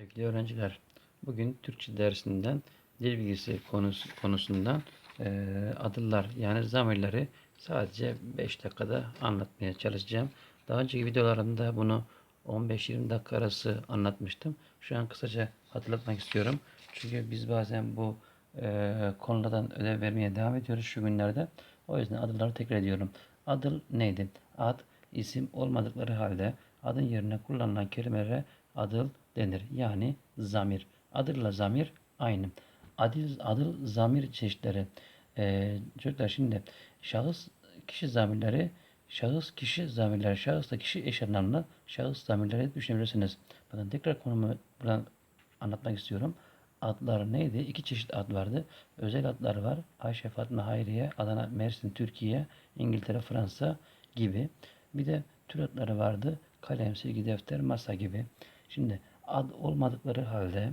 Sevgili öğrenciler, bugün Türkçe dersinden dil bilgisi konusu, konusundan eee adıllar yani zamirleri sadece 5 dakikada anlatmaya çalışacağım. Daha önceki videolarımda bunu 15-20 dakika arası anlatmıştım. Şu an kısaca hatırlatmak istiyorum. Çünkü biz bazen bu eee konulardan ödev vermeye devam ediyoruz şu günlerde. O yüzden adılları tekrar ediyorum. Adıl neydi? Ad, isim olmadıkları halde adın yerine kullanılan kelimelere adıl denir. Yani zamir. Adırla zamir aynı. Adil, adıl zamir çeşitleri. Ee, çocuklar şimdi şahıs kişi zamirleri şahıs kişi zamirleri şahısla kişi eş anlamlı şahıs zamirleri düşünebilirsiniz. Bakın tekrar konumu buradan anlatmak istiyorum. Adlar neydi? İki çeşit ad vardı. Özel adlar var. Ayşe, Fatma, Hayriye, Adana, Mersin, Türkiye, İngiltere, Fransa gibi. Bir de tür adları vardı. Kalem, silgi, defter, masa gibi. Şimdi ad olmadıkları halde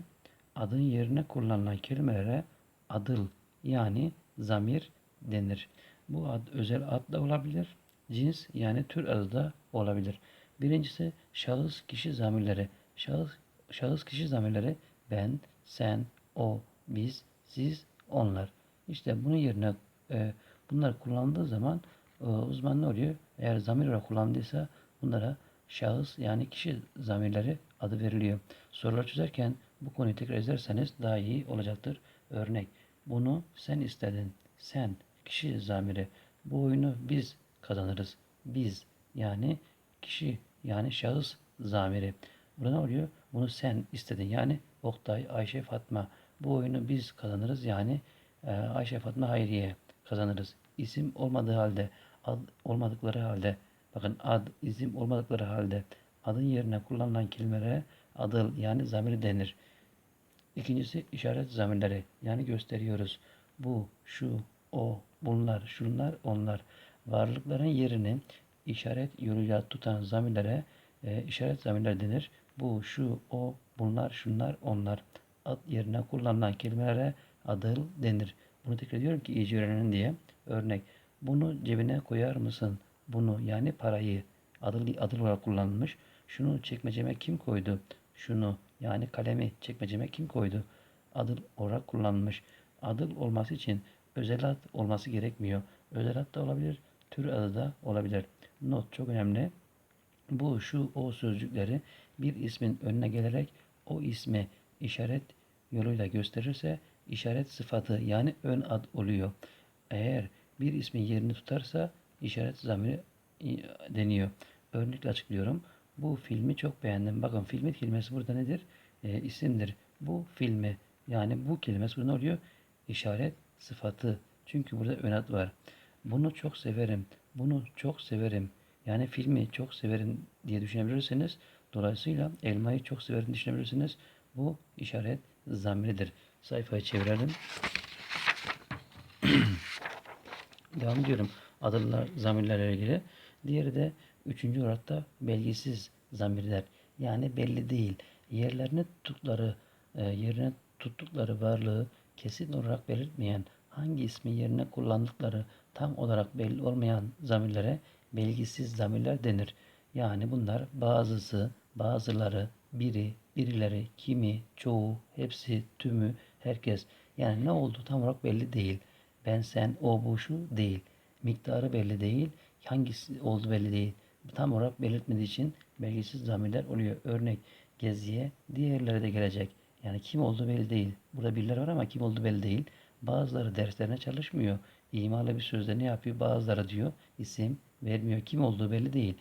adın yerine kullanılan kelimelere adıl yani zamir denir. Bu ad özel ad da olabilir. Cins yani tür adı da olabilir. Birincisi şahıs kişi zamirleri. Şahıs, şahıs kişi zamirleri ben, sen, o, biz, siz, onlar. İşte bunun yerine e, bunlar kullanıldığı zaman e, uzman ne oluyor? Eğer zamir olarak kullandıysa bunlara şahıs yani kişi zamirleri adı veriliyor. Sorular çözerken bu konuyu tekrar ederseniz daha iyi olacaktır. Örnek, bunu sen istedin. Sen, kişi zamiri. Bu oyunu biz kazanırız. Biz yani kişi yani şahıs zamiri. Burada ne oluyor? Bunu sen istedin. Yani Oktay, Ayşe, Fatma. Bu oyunu biz kazanırız. Yani e, Ayşe, Fatma, Hayriye kazanırız. İsim olmadığı halde, ad olmadıkları halde, bakın ad, isim olmadıkları halde adın yerine kullanılan kelimelere adıl yani zamir denir. İkincisi işaret zamirleri yani gösteriyoruz. Bu, şu, o, bunlar, şunlar, onlar. Varlıkların yerini işaret yoluyla tutan zamirlere e, işaret zamirler denir. Bu, şu, o, bunlar, şunlar, onlar. Ad yerine kullanılan kelimelere adıl denir. Bunu tekrar ediyorum ki iyice öğrenin diye. Örnek. Bunu cebine koyar mısın? Bunu yani parayı adıl, adıl olarak kullanılmış. Şunu çekmeceme kim koydu? Şunu yani kalemi çekmeceme kim koydu? Adıl olarak kullanılmış. Adıl olması için özel ad olması gerekmiyor. Özel ad da olabilir, tür adı da olabilir. Not çok önemli. Bu, şu, o sözcükleri bir ismin önüne gelerek o ismi işaret yoluyla gösterirse işaret sıfatı yani ön ad oluyor. Eğer bir ismin yerini tutarsa işaret zamiri deniyor. Örnekle açıklıyorum. Bu filmi çok beğendim. Bakın filmi kelimesi burada nedir? E, isimdir. Bu filmi yani bu kelimesi burada ne oluyor? İşaret sıfatı. Çünkü burada ön ad var. Bunu çok severim. Bunu çok severim. Yani filmi çok severim diye düşünebilirsiniz. Dolayısıyla elmayı çok severim düşünebilirsiniz. Bu işaret zamiridir. Sayfayı çevirelim. Devam ediyorum. Adımlar zamirlerle ilgili. Diğeri de üçüncü olarak da belgisiz zamirler. Yani belli değil. Yerlerini tuttukları, e, yerine tuttukları varlığı kesin olarak belirtmeyen, hangi ismi yerine kullandıkları tam olarak belli olmayan zamirlere belgisiz zamirler denir. Yani bunlar bazısı, bazıları, biri, birileri, kimi, çoğu, hepsi, tümü, herkes. Yani ne oldu tam olarak belli değil. Ben, sen, o, bu, şu değil. Miktarı belli değil. Hangisi oldu belli değil. Tam olarak belirtmediği için belgisiz zamirler oluyor. Örnek geziye diğerleri de gelecek. Yani kim olduğu belli değil. Burada birileri var ama kim olduğu belli değil. Bazıları derslerine çalışmıyor. İmalı bir sözde ne yapıyor? Bazıları diyor isim vermiyor. Kim olduğu belli değil.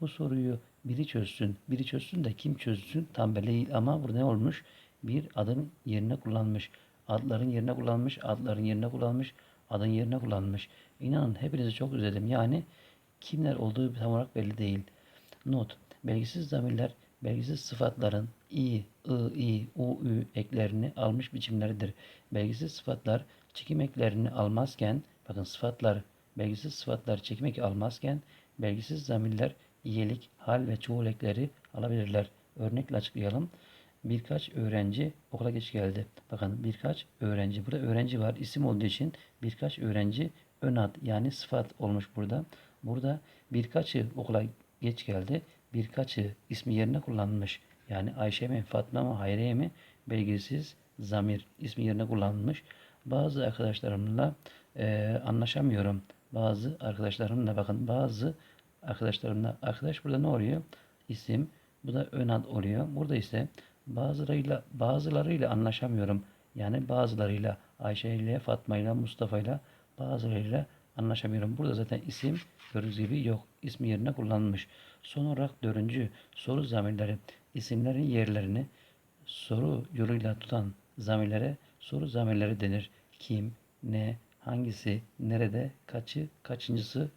Bu soruyu biri çözsün. Biri çözsün de kim çözsün tam belli değil. Ama burada ne olmuş? Bir adın yerine kullanmış. Adların yerine kullanmış. Adların yerine kullanmış. Adın yerine kullanmış. İnanın hepinizi çok özledim. Yani kimler olduğu tam olarak belli değil. Not. Belgisiz zamirler belgisiz sıfatların i, ı, i, u, ü eklerini almış biçimleridir. Belgisiz sıfatlar çekim eklerini almazken, bakın sıfatlar, belgisiz sıfatlar çekim eki almazken, belgisiz zamirler iyilik, hal ve çoğul ekleri alabilirler. Örnekle açıklayalım. Birkaç öğrenci okula geç geldi. Bakın birkaç öğrenci. Burada öğrenci var. isim olduğu için birkaç öğrenci ön ad yani sıfat olmuş burada. Burada birkaçı okula geç geldi. Birkaçı ismi yerine kullanılmış. Yani Ayşe mi, Fatma mı, Hayriye mi belgisiz zamir ismi yerine kullanılmış. Bazı arkadaşlarımla e, anlaşamıyorum. Bazı arkadaşlarımla bakın bazı arkadaşlarımla arkadaş burada ne oluyor? İsim. Bu da ön ad oluyor. Burada ise bazılarıyla bazılarıyla anlaşamıyorum. Yani bazılarıyla Ayşe ile Fatma ile Mustafa ile bazılarıyla anlaşamıyorum. Burada zaten isim gördüğünüz gibi yok. İsmi yerine kullanılmış. Son olarak dördüncü soru zamirleri isimlerin yerlerini soru yoluyla tutan zamirlere soru zamirleri denir. Kim, ne, hangisi, nerede, kaçı, kaçıncısı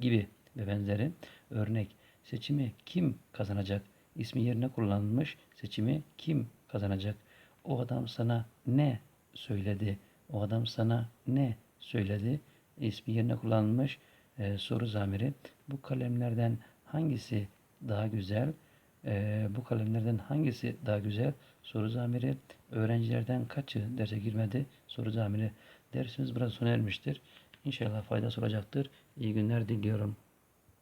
gibi, ve benzeri. Örnek seçimi kim kazanacak? İsmi yerine kullanılmış seçimi kim kazanacak? O adam sana ne söyledi? O adam sana ne söyledi? İsmi yerine kullanılmış e, soru zamiri. Bu kalemlerden hangisi daha güzel? E, bu kalemlerden hangisi daha güzel? Soru zamiri. Öğrencilerden kaçı derse girmedi? Soru zamiri. Dersimiz biraz sona ermiştir. İnşallah faydası olacaktır. İyi günler diliyorum.